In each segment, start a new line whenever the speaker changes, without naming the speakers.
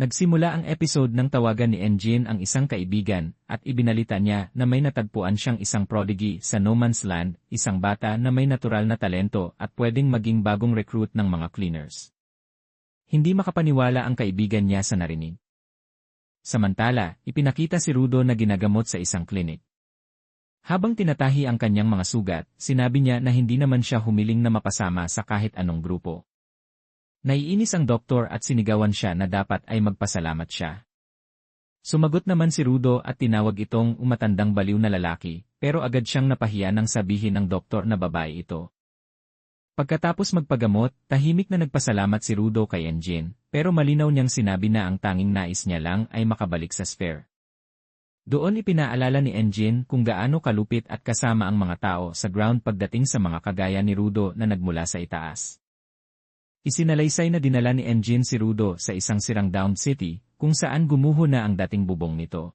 Nagsimula ang episode ng tawagan ni Engine ang isang kaibigan at ibinalita niya na may natagpuan siyang isang prodigy sa No Man's Land, isang bata na may natural na talento at pwedeng maging bagong recruit ng mga cleaners. Hindi makapaniwala ang kaibigan niya sa narinig. Samantala, ipinakita si Rudo na ginagamot sa isang klinik. Habang tinatahi ang kanyang mga sugat, sinabi niya na hindi naman siya humiling na mapasama sa kahit anong grupo. Naiinis ang doktor at sinigawan siya na dapat ay magpasalamat siya. Sumagot naman si Rudo at tinawag itong umatandang baliw na lalaki, pero agad siyang napahiya nang sabihin ng doktor na babae ito. Pagkatapos magpagamot, tahimik na nagpasalamat si Rudo kay Engine, pero malinaw niyang sinabi na ang tanging nais niya lang ay makabalik sa sphere. Doon ipinaalala ni Engine kung gaano kalupit at kasama ang mga tao sa ground pagdating sa mga kagaya ni Rudo na nagmula sa itaas. Isinalaysay na dinala ni Engine si Rudo sa isang sirang down city, kung saan gumuho na ang dating bubong nito.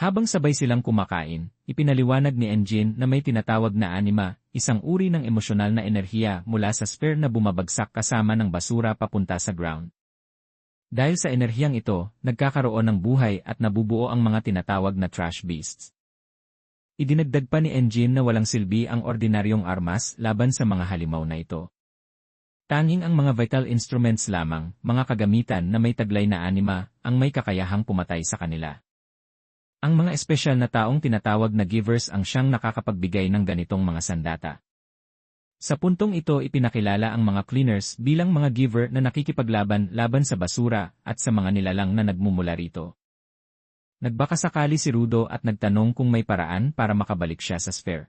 Habang sabay silang kumakain, ipinaliwanag ni Engine na may tinatawag na anima, isang uri ng emosyonal na enerhiya mula sa sphere na bumabagsak kasama ng basura papunta sa ground. Dahil sa enerhiyang ito, nagkakaroon ng buhay at nabubuo ang mga tinatawag na trash beasts. Idinagdag pa ni Engine na walang silbi ang ordinaryong armas laban sa mga halimaw na ito. Tanging ang mga vital instruments lamang, mga kagamitan na may taglay na anima, ang may kakayahang pumatay sa kanila. Ang mga espesyal na taong tinatawag na givers ang siyang nakakapagbigay ng ganitong mga sandata. Sa puntong ito ipinakilala ang mga cleaners bilang mga giver na nakikipaglaban laban sa basura at sa mga nilalang na nagmumula rito. Nagbakasakali si Rudo at nagtanong kung may paraan para makabalik siya sa sphere.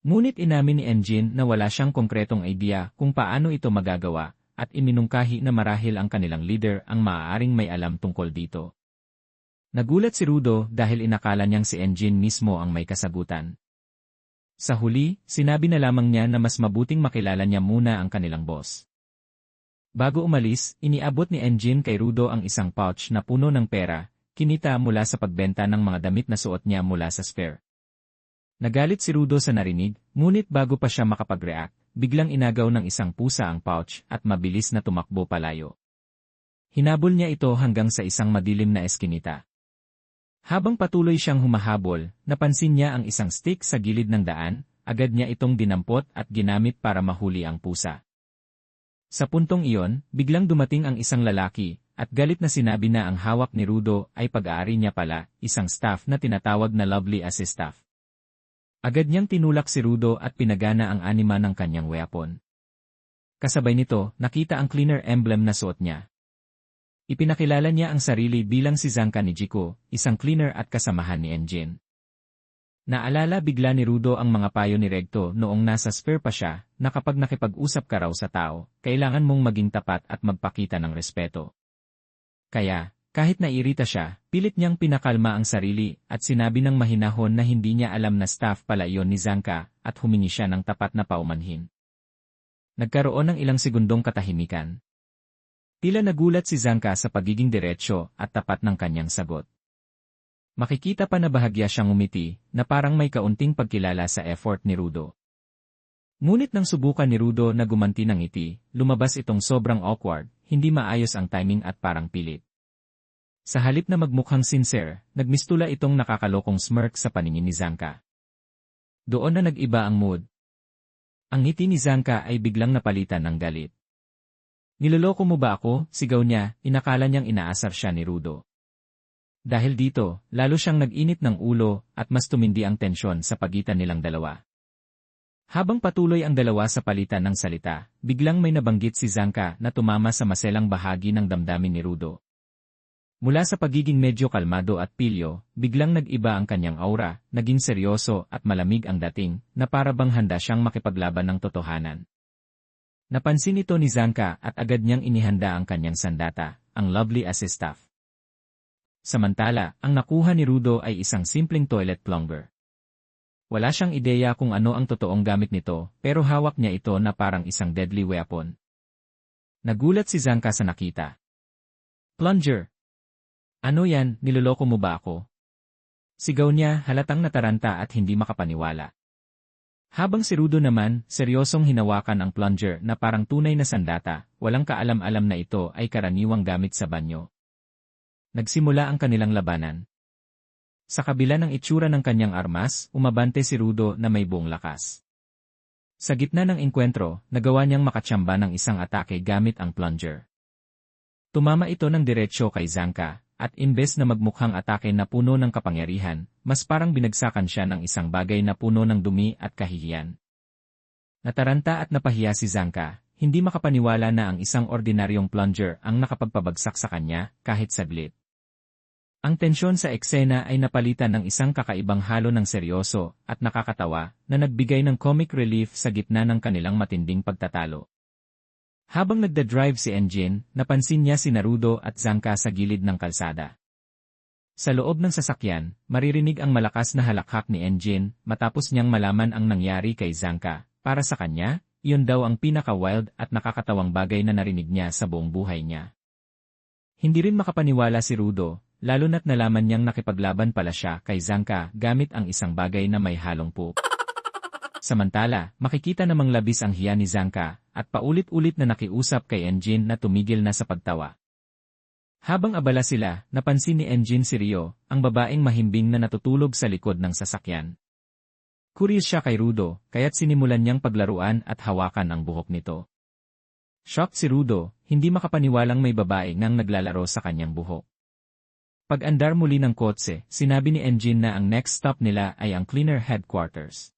Ngunit inamin ni Engine na wala siyang konkretong idea kung paano ito magagawa, at iminungkahi na marahil ang kanilang leader ang maaaring may alam tungkol dito. Nagulat si Rudo dahil inakala niyang si Engine mismo ang may kasagutan. Sa huli, sinabi na lamang niya na mas mabuting makilala niya muna ang kanilang boss. Bago umalis, iniabot ni Engine kay Rudo ang isang pouch na puno ng pera, kinita mula sa pagbenta ng mga damit na suot niya mula sa spare. Nagalit si Rudo sa narinig, ngunit bago pa siya makapag-react, biglang inagaw ng isang pusa ang pouch at mabilis na tumakbo palayo. Hinabol niya ito hanggang sa isang madilim na eskinita. Habang patuloy siyang humahabol, napansin niya ang isang stick sa gilid ng daan, agad niya itong dinampot at ginamit para mahuli ang pusa. Sa puntong iyon, biglang dumating ang isang lalaki, at galit na sinabi na ang hawak ni Rudo ay pag-aari niya pala, isang staff na tinatawag na Lovely as staff. Agad niyang tinulak si Rudo at pinagana ang anima ng kanyang weapon. Kasabay nito, nakita ang cleaner emblem na suot niya. Ipinakilala niya ang sarili bilang si Zanka ni Jiko, isang cleaner at kasamahan ni Engine. Naalala bigla ni Rudo ang mga payo ni Regto noong nasa spare pa siya, na kapag nakipag-usap ka raw sa tao, kailangan mong maging tapat at magpakita ng respeto. Kaya, kahit nairita siya, pilit niyang pinakalma ang sarili at sinabi ng mahinahon na hindi niya alam na staff pala iyon ni Zanka at humingi siya ng tapat na paumanhin. Nagkaroon ng ilang segundong katahimikan. Tila nagulat si Zanka sa pagiging diretsyo at tapat ng kanyang sagot. Makikita pa na bahagya siyang umiti na parang may kaunting pagkilala sa effort ni Rudo. Ngunit nang subukan ni Rudo na gumanti ng ngiti, lumabas itong sobrang awkward, hindi maayos ang timing at parang pilit. Sa halip na magmukhang sincere, nagmistula itong nakakalokong smirk sa paningin ni Zanka. Doon na nag-iba ang mood. Ang ngiti ni Zanka ay biglang napalitan ng galit. Niloloko mo ba ako? Sigaw niya, inakala niyang inaasar siya ni Rudo. Dahil dito, lalo siyang nag-init ng ulo at mas tumindi ang tensyon sa pagitan nilang dalawa. Habang patuloy ang dalawa sa palitan ng salita, biglang may nabanggit si Zanka na tumama sa maselang bahagi ng damdamin ni Rudo. Mula sa pagiging medyo kalmado at pilyo, biglang nag-iba ang kanyang aura, naging seryoso at malamig ang dating, na para bang handa siyang makipaglaban ng totohanan. Napansin ito ni Zanka at agad niyang inihanda ang kanyang sandata, ang lovely as staff. Samantala, ang nakuha ni Rudo ay isang simpleng toilet plumber. Wala siyang ideya kung ano ang totoong gamit nito, pero hawak niya ito na parang isang deadly weapon. Nagulat si Zanka sa nakita. Plunger, ano yan, niloloko mo ba ako? Sigaw niya halatang nataranta at hindi makapaniwala. Habang si Rudo naman, seryosong hinawakan ang plunger na parang tunay na sandata, walang kaalam-alam na ito ay karaniwang gamit sa banyo. Nagsimula ang kanilang labanan. Sa kabila ng itsura ng kanyang armas, umabante si Rudo na may buong lakas. Sa gitna ng engkwentro, nagawa niyang makatsamba ng isang atake gamit ang plunger. Tumama ito ng diretsyo kay Zanka, at imbes na magmukhang atake na puno ng kapangyarihan, mas parang binagsakan siya ng isang bagay na puno ng dumi at kahihiyan. Nataranta at napahiya si Zanka, hindi makapaniwala na ang isang ordinaryong plunger ang nakapagpabagsak sa kanya, kahit saglit. Ang tensyon sa eksena ay napalitan ng isang kakaibang halo ng seryoso at nakakatawa na nagbigay ng comic relief sa gitna ng kanilang matinding pagtatalo. Habang nagda-drive si Engine, napansin niya si Naruto at Zanka sa gilid ng kalsada. Sa loob ng sasakyan, maririnig ang malakas na halakhak ni Engine matapos niyang malaman ang nangyari kay Zanka. Para sa kanya, iyon daw ang pinaka-wild at nakakatawang bagay na narinig niya sa buong buhay niya. Hindi rin makapaniwala si Rudo, lalo na't nalaman niyang nakipaglaban pala siya kay Zanka gamit ang isang bagay na may halong poop. Samantala, makikita namang labis ang hiya ni Zanka, at paulit-ulit na nakiusap kay Engine na tumigil na sa pagtawa. Habang abala sila, napansin ni Engine si Rio, ang babaeng mahimbing na natutulog sa likod ng sasakyan. Curious siya kay Rudo, kaya't sinimulan niyang paglaruan at hawakan ang buhok nito. Shocked si Rudo, hindi makapaniwalang may babae nang naglalaro sa kanyang buhok. Pag andar muli ng kotse, sinabi ni Engine na ang next stop nila ay ang cleaner headquarters.